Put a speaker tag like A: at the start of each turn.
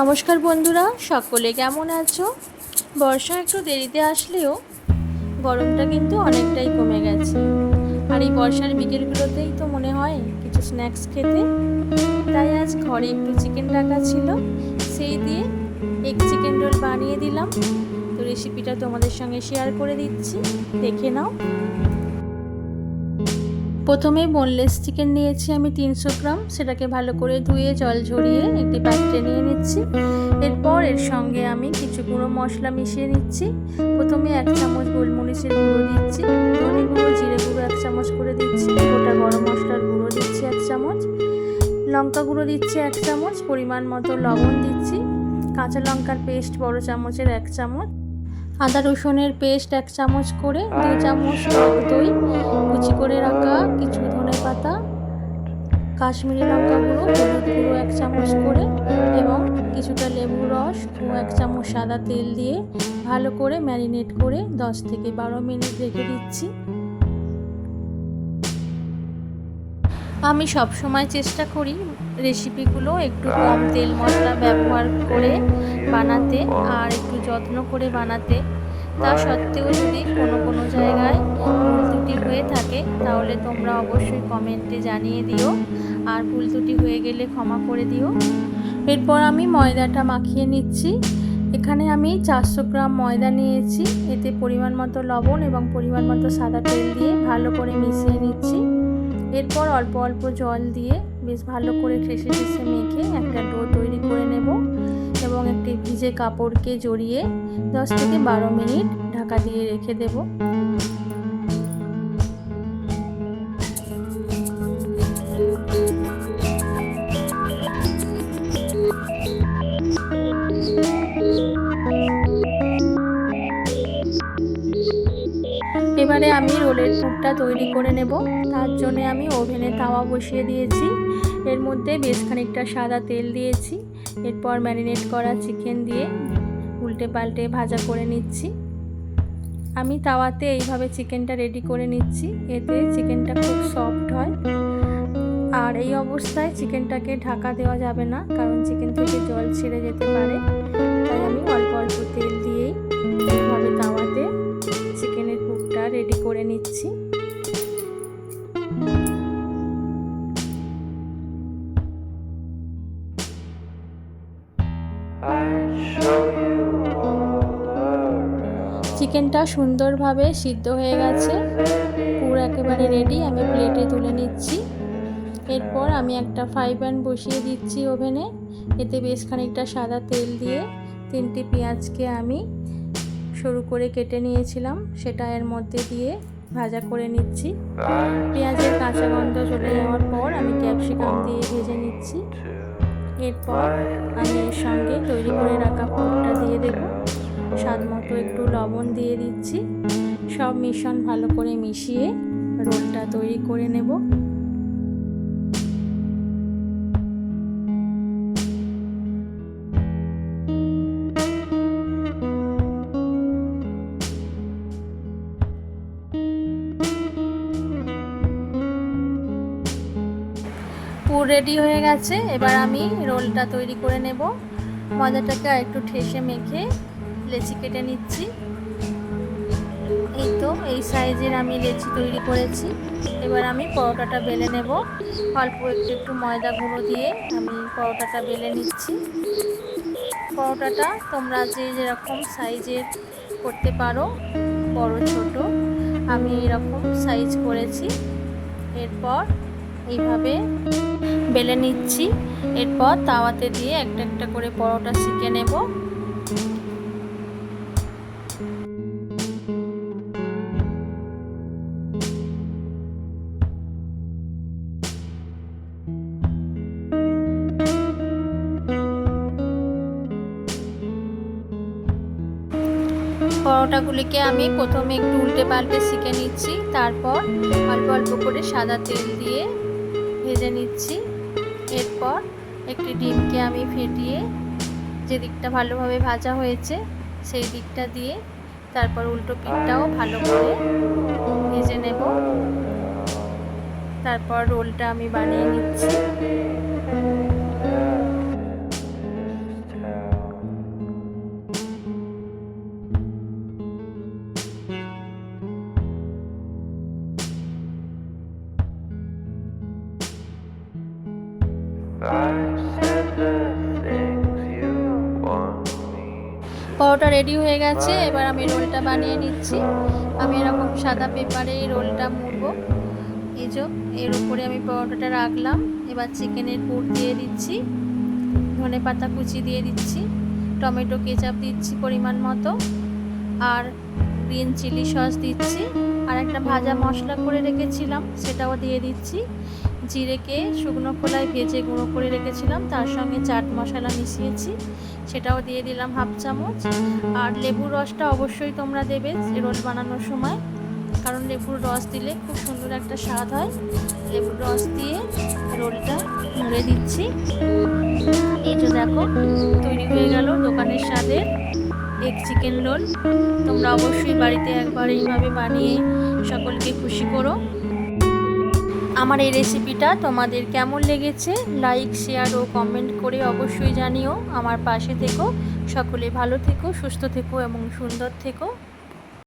A: নমস্কার বন্ধুরা, সকলে কেমন আছো? বর্ষা একটু দেরিতে আসলেও গরমটা কিন্তু অনেকটাই কমে গেছে। আর এই বর্ষার বিকেলগুলোতেই তো মনে হয় কিছু স্ন্যাক্স খেতে। তাই আজ ঘরে একটু চিকেন রাখা ছিল, সেই দিয়ে এক চিকেন রোল বানিয়ে দিলাম। তো রেসিপিটা তোমাদের সঙ্গে শেয়ার করে দিচ্ছি, দেখে নাও। প্রথমে বোনলেস চিকেন নিয়েছি আমি তিনশো গ্রাম। সেটাকে ভালো করে ধুয়ে, জল ঝরিয়ে একটি পাত্রে নিয়ে নিচ্ছি। এরপর এর সঙ্গে আমি কিছু গুঁড়ো মশলা মিশিয়ে নিচ্ছি। প্রথমে এক চামচ গোলমরিচের গুঁড়ো দিচ্ছি। ধনে গুঁড়ো, জিরে গুঁড়ো এক চামচ করে দিচ্ছি। গোটা গরম মশলার গুঁড়ো দিচ্ছি এক চামচ। লঙ্কা গুঁড়ো দিচ্ছি এক চামচ। পরিমাণ মতো লবণ দিচ্ছি। কাঁচা লঙ্কার পেস্ট বড় চামচের এক চামচ। আদা রসুনের পেস্ট এক চামচ করে দু চামচ দই, কুচি করে রাখা কিছু ধনে পাতা, কাশ্মীরি লঙ্কা গুঁড়ো, হলুদ গুঁড়ো এক চামচ করে এবং কিছুটা লেবু রস ও এক চামচ সাদা তেল দিয়ে ভালো করে ম্যারিনেট করে দশ থেকে বারো মিনিট রেখে দিচ্ছি। আমি সব সময় চেষ্টা করি রেসিপিগুলো একটু কম তেল মশলা ব্যবহার করে বানাতে আর একটু যত্ন করে বানাতে। তা সত্ত্বেও যদি কোনো কোনো জায়গায় ভুল ত্রুটি হয়ে থাকে, তাহলে তোমরা অবশ্যই কমেন্টে জানিয়ে দিও। আর ভুল ত্রুটি হয়ে গেলে ক্ষমা করে দিও। এরপর আমি ময়দাটা মাখিয়ে নিচ্ছি। এখানে আমি চারশো গ্রাম ময়দা নিয়েছি। এতে পরিমাণ মতো লবণ এবং পরিমাণ মতো সাদা তেল দিয়ে ভালো করে মিশিয়ে নিচ্ছি। এরপর অল্প অল্প জল দিয়ে বেশ ভালো করে ঠেসে ঠেসে মেখে একটা ডো তৈরি করে নেব এবং একটি ভিজে কাপড়কে জড়িয়ে দশ থেকে বারো মিনিট ঢাকা দিয়ে রেখে দেব। এবারে আমি রোলের পুরটা তৈরি করে নেব। তার জন্য আমি ওভেনে তাওয়া বসিয়ে দিয়েছি। এর মধ্যে বেশ খানিকটা সাদা তেল দিয়েছি। এরপর ম্যারিনেট করা চিকেন দিয়ে উল্টে পাল্টে ভাজা করে নিচ্ছি। আমি তাওয়াতে এইভাবে চিকেনটা রেডি করে নিচ্ছি। এতে চিকেনটা খুব সফট হয়। আর এই অবস্থায় চিকেনটাকে ঢাকা দেওয়া যাবে না, কারণ চিকেন থেকে জল ছেড়ে যেতে পারে। তাই আমি অল্প অল্প তেল চিকেনটা সুন্দরভাবে সিদ্ধ হয়ে গেছে। পুরো একেবারে রেডি আমি প্লেটে তুলে নিচ্ছি। এরপর আমি একটা ফ্রাই প্যান বসিয়ে দিচ্ছি ওভেনে। এতে বেশ খানিকটা সাদা তেল দিয়ে তিনটি পেঁয়াজকে আমি সরু করে কেটে নিয়েছিলাম। সেটা এর মধ্যে দিয়ে ভাজা করে নিচ্ছি। পেঁয়াজের কাঁচা গন্ধ চলে যাওয়ার পর আমি ক্যাপসিকাম দিয়ে ভেজে নিচ্ছি। এরপর আমি এর সঙ্গে তৈরি করে রাখা পুরটা দিয়ে দেব। স্বাদ মতো একটু লবণ দিয়ে দিচ্ছি। সব মিশ্রণ ভালো করে মিশিয়ে রোলটা তৈরি করে নেব। পুর রেডি হয়ে গেছে, এবার আমি রোলটা তৈরি করে নেব। ময়দাটাকে একটু ঠেসে মেখে লেচি কেটে নিচ্ছি। এই তো, এই সাইজের আমি লেচি তৈরি করেছি। এবার আমি পরোটাটা বেলে নেব। অল্প একটু একটু ময়দা গুঁড়ো দিয়ে আমি পরোটাটা বেলে নিচ্ছি। পরোটাটা তোমরা যে যেরকম সাইজের করতে পারো, বড়, ছোট, আমি এরকম সাইজ করেছি। এরপর এইভাবে বেলে নিচ্ছি। এরপর তাওয়াতে দিয়ে একটা একটা করে পরোটা শিখে নেব। পরোটাগুলিকে আমি প্রথমে একটু উল্টে পাল্টে শিখে নিচ্ছি। তারপর অল্প অল্প করে সাদা তেল দিয়ে ভেজে নিচ্ছি। এরপর একটি ডিমকে আমি ফেটিয়ে যে দিকটা ভালোভাবে ভাজা হয়েছে, সেই দিকটা দিয়ে তারপর উল্টো পিঠটাও ভালো করে ভেজে নেব। তারপর রোলটা আমি বানিয়ে নিচ্ছি। পরোটা রেডি হয়ে গেছে, এবার আমি রোলটা বানিয়ে নিচ্ছি। আমি এরকম সাদা পেপারে এই রোলটা মুড়বো। এই যে, এর উপরে আমি পরোটাটা রাখলাম। এবার চিকেনের পুর দিয়ে দিচ্ছি, ধনে পাতা কুচি দিয়ে দিচ্ছি, টমেটো কেচাপ দিচ্ছি পরিমাণ মতো, আর গ্রিন চিলি সস দিচ্ছি, আর একটা ভাজা মশলা করে রেখেছিলাম, সেটাও দিয়ে দিচ্ছি। জিরেকে শুকনো খোলায় ভেজে গুঁড়ো করে রেখেছিলাম। তার সঙ্গে চাট মশলা মিশিয়েছি। সেটাও দিয়ে দিলাম হাফ চামচ। আর লেবুর রসটা অবশ্যই তোমরা দেবে রোল বানানোর সময়। কারণ লেবুর রস দিলে খুব সুন্দর একটা স্বাদ হয়। লেবুর রস দিয়ে রোলটা মুড়ে দিচ্ছি। এই যে দেখো, তৈরি হয়ে গেল দোকানের স্বাদের এগ চিকেন রোল তোমরা অবশ্যই বাড়িতে একবার এইভাবে বানিয়ে সকলকে খুশি করো। আমার এই রেসিপিটা তোমাদের কেমন লেগেছে? লাইক শেয়ার ও কমেন্ট করে অবশ্যই জানিও। আমার পাশে থেকো। সকলে ভালো থেকো, সুস্থ থেকো এবং সুন্দর থেকো।